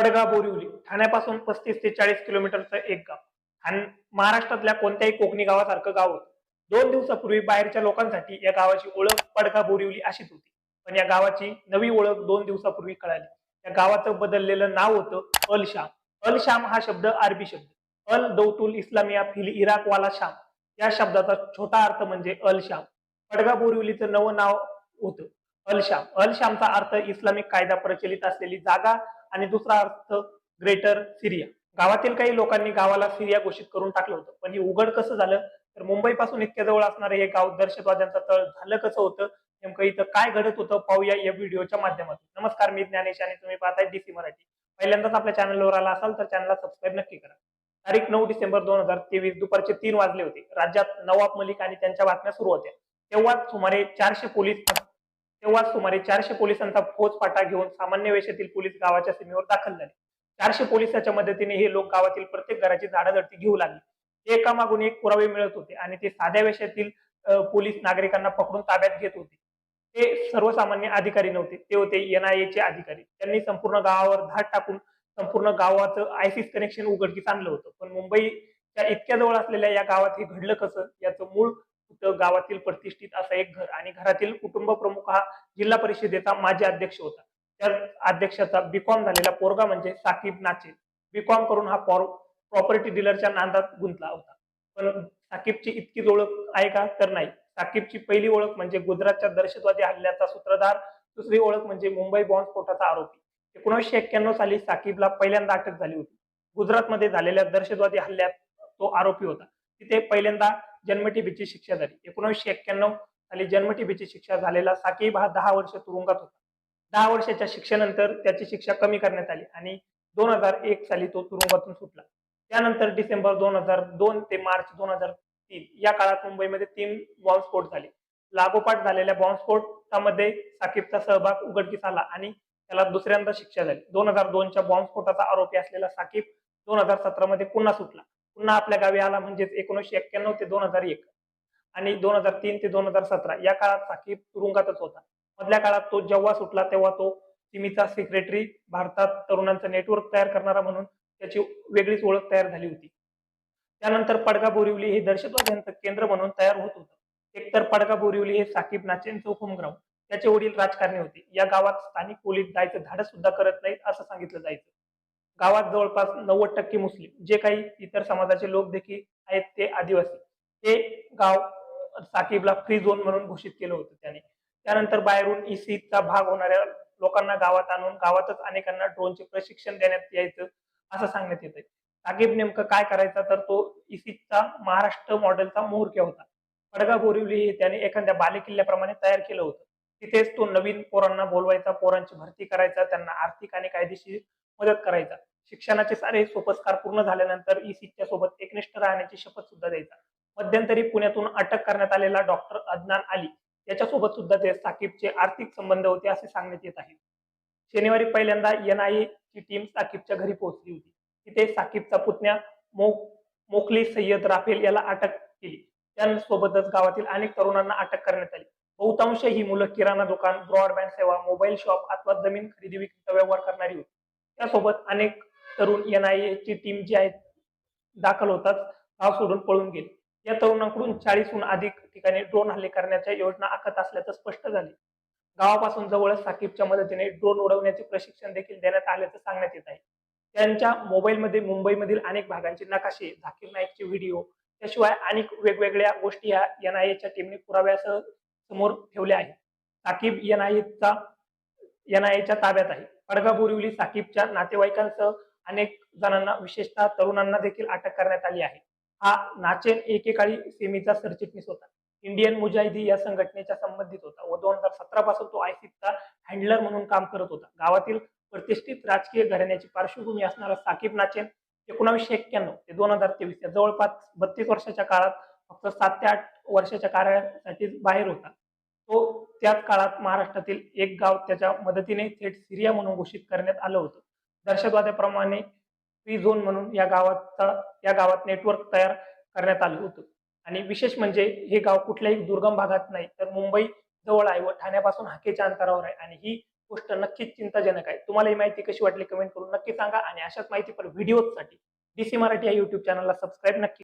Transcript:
पडगा बोरिवली ठाण्यापासून पस्तीस ते चाळीस किलोमीटरचं एक गाव. आणि महाराष्ट्रातल्या कोणत्याही कोकणी गावासारखं गाव होतं. दोन दिवसापूर्वी बाहेरच्या लोकांसाठी या गावाची ओळख पडगा बोरिवली अशीच होती. पण या गावाची नवी ओळख दोन दिवसापूर्वी कळाली. या गावाचं बदललेलं नाव होतं अल शाम. अल शाम हा शब्द अरबी शब्द. अल दौतुल इस्लामिया फिल इराक वाला शाम. या शब्दाचा छोटा अर्थ म्हणजे अल शाम. पडगा बोरिवलीचं नवं नाव होतं. अल शाम अर्थ इस्लामिक कायदा प्रचलित असलेली जागा आणि दुसरा अर्थ ग्रेटर सिरिया. गावातील काही लोकांनी गावाला सिरिया घोषित करून टाकलं होतं. पण हे उघड कसं झालं? तर मुंबईपासून इतक्या जवळ असणारं हे गाव दहशतवाद्यांचा तळ झालं कसं होतं? नेमकं इथं काय घडत होतं? पाहूया या व्हिडिओच्या माध्यमातून. नमस्कार मी ज्ञानेश आणि तुम्ही पाहताय डीसी मराठी. पहिल्यांदाच आपल्या चॅनलवर आला असाल तर चॅनलला सबस्क्राईब नक्की करा. तारीख नऊ डिसेंबर दोन हजार तेवीस दुपारचे तीन वाजले होते. राज्यात नवाब मलिक आणि त्यांच्या बातम्या सुरू होत्या. तेव्हाच सुमारे चारशे पोलीस तेव्हाच सुमारे चारशे पोलिसांचा फौजफाटा घेऊन सामान्य वेशातील पोलीस गावाच्या सीमेवर दाखल झाले. चारशे पोलिसाच्या मदतीने हे लोक गावातील प्रत्येक घराची झाडाझडती घेऊ लागले. एकामागून एक पुरावे मिळत होते आणि ते साध्या वेशातील पोलीस नागरिकांना पकडून ताब्यात घेत होते. ते सर्वसामान्य अधिकारी नव्हते ते होते एनआयए चे अधिकारी. त्यांनी संपूर्ण गावावर धाड टाकून संपूर्ण गावाचं आयसीस कनेक्शन उघडकीस आणलं होतं. पण मुंबईच्या इतक्या जवळ असलेल्या या गावात हे घडलं कसं? याचं मूळ कुठं गावातील प्रतिष्ठित असा एक घर आणि घरातील कुटुंब प्रमुख हा जिल्हा परिषदेचा माजी अध्यक्ष होता. त्या अध्यक्षाचा बीकॉम झालेला पोरगा म्हणजे साकीब नाचे. बीकॉम करून हा प्रॉपर्टी डीलरच्या नांदात गुंतला होता. पण साकीबची इतकीच ओळख आहे का तर नाही. साकीबची पहिली ओळख म्हणजे गुजरातच्या दहशतवादी हल्ल्याचा सूत्रधार दुसरी ओळख म्हणजे मुंबई बॉम्बस्फोटाचा आरोपी. एकोणीसशे एक्क्याण्णव साली साकीबला पहिल्यांदा अटक झाली होती. गुजरातमध्ये झालेल्या दहशतवादी हल्ल्यात तो आरोपी होता. तिथे पहिल्यांदा जन्मठेपीची शिक्षा झाली. एकोणीसशे एक्क्याण्णव साली जन्मठेपीची शिक्षा झालेला साकीब हा दहा वर्ष तुरुंगात होता. दहा वर्षाच्या शिक्षेनंतर त्याची शिक्षा कमी करण्यात आली आणि दोन हजार एक साली तो तुरुंगातून सुटला. त्यानंतर डिसेंबर दोन हजार दोन ते मार्च दोन हजार तीन या काळात मुंबईमध्ये तीन बॉम्बस्फोट झाले. लागोपाठ झालेल्या बॉम्बस्फोटामध्ये साकीबचा सहभाग उघडकीस आला आणि त्याला दुसऱ्यांदा शिक्षा झाली. दोन हजार दोनच्या बॉम्बस्फोटाचा आरोपी असलेला साकीब दोन हजार सतरा मध्ये पुन्हा सुटला. पुन्हा आपल्या गावी आला म्हणजेच एकोणीसशे एक्क्याण्णव ते दोन हजार एक. आणि दोन हजार तीन ते दोन हजार सतरा या काळात साकीब तुरुंगातच होता. मधल्या काळात तो जेव्हा सुटला तेव्हा तो सिमीचा सेक्रेटरी भारतात तरुणांचं नेटवर्क तयार करणारा म्हणून त्याची वेगळीच ओळख तयार झाली होती. त्यानंतर पडगा बोरिवली हे दहशतवाद्यांचं केंद्र म्हणून तयार होत होतं. एकतर पडगा बोरिवली हे साकीब नाचेंचं होमग्राऊंड. त्याचे वडील राजकारणी होते. या गावात स्थानिक पोलीस जायचं धाडस सुद्धा करत नाहीत असं सांगितलं जायचं. गावात जवळपास नव्वद टक्के मुस्लिम. जे काही इतर समाजाचे लोक देखील आहेत ते आदिवासी. हे गाव साकीबला फ्री झोन म्हणून घोषित केलं होतं त्याने. त्यानंतर बाहेरून इसीचा भाग होणाऱ्या लोकांना गावात आणून गावातच अनेकांना ड्रोनचे प्रशिक्षण देण्यात यायचं असं सांगण्यात येतंय. साकीब नेमकं काय करायचा तर तो इसीचा महाराष्ट्र मॉडेलचा मोहरक्या होता. पडगा बोरिवली हे त्याने एखाद्या बालेकिल्ल्याप्रमाणे तयार केलं होतं. तिथेच तो नवीन पोरांना बोलवायचा पोरांची भरती करायचा त्यांना आर्थिक आणि कायदेशीर मदत करायचा. शिक्षणाचे सारे सोपस्कार पूर्ण झाल्यानंतर ईसीच्या सोबत एकनिष्ठ राहण्याची शपथ सुद्धा द्यायचा. मध्यंतरी पुण्यातून अटक करण्यात आलेला डॉक्टर अदनान अली याच्यासोबत सुद्धा ते साकीबचे आर्थिक संबंध होते असे सांगण्यात येत आहे. शनिवारी पहिल्यांदा एनआयए ची टीम साकीबच्या घरी पोहोचली होती. तिथे साकीबचा पुतण्या मो मोखली सय्यद राफेल याला अटक केली. त्यासोबतच गावातील अनेक तरुणांना अटक करण्यात आली. बहुतांश ही मुलं किराणा दुकान ब्रॉडबँड सेवा मोबाईल शॉप अथवा जमीन खरेदी विक्रीचा व्यवहार करणारी होती. त्यासोबत अनेक तरुण एनआयए ची टीम जी आहे दाखल होतात गाव सोडून पळून गेले. या तरुणांकडून चाळीसहून अधिक ठिकाणी ड्रोन हल्ले करण्याच्या योजना आखत असल्याचं स्पष्ट झाले. गावापासून जवळच साकीबच्या मदतीने ड्रोन उडवण्याचे प्रशिक्षण देखील देण्यात आल्याचं सांगण्यात येत आहे. त्यांच्या मोबाईलमध्ये मुंबईमधील अनेक भागांचे नकाशे झाकीर नाईकचे व्हिडिओ त्याशिवाय अनेक वेगवेगळ्या गोष्टी या एनआयएच्या टीमने पुराव्यासह समोर ठेवल्या आहेत. साकीब एनआयएचा एनआयएच्या ताब्यात आहे. पडगा बोरिवली साकीबच्या नातेवाईकांसह अनेक जणांना विशेषतः तरुणांना देखील अटक करण्यात आली आहे. हा नाचेन एकेकाळी सेमीचा सरचिटणीस होता. इंडियन मुजाहिदी या संघटनेच्या संबंधित होता व दोन हजार सतरा पासून तो आयसीचा हँडलर म्हणून काम करत होता. गावातील प्रतिष्ठित राजकीय घराण्याची पार्श्वभूमी असणारा साकीब नाचेन एकोणावीसशे एक्क्याण्णव ते दोन हजार तेवीस या जवळपास बत्तीस वर्षाच्या काळात फक्त सात ते आठ वर्षाच्या कार्यासाठी बाहेर होता. तो त्याच काळात महाराष्ट्रातील एक गाव त्याच्या मदतीने थेट सिरिया म्हणून घोषित करण्यात आलं होतं. दहशतवाद्याप्रमाणे फ्री झोन म्हणून या गावाचा या गावात नेटवर्क तयार करण्यात आलं होतं. आणि विशेष म्हणजे हे गाव कुठल्याही दुर्गम भागात नाही तर मुंबई जवळ आहे व ठाण्यापासून हाकेच्या अंतरावर आहे. आणि ही गोष्ट नक्कीच चिंताजनक आहे. तुम्हाला ही माहिती कशी वाटली कमेंट करून नक्की सांगा. आणि अशाच माहितीपर व्हिडिओसाठी डीसी मराठी या युट्यूब चॅनलला सबस्क्राईब नक्की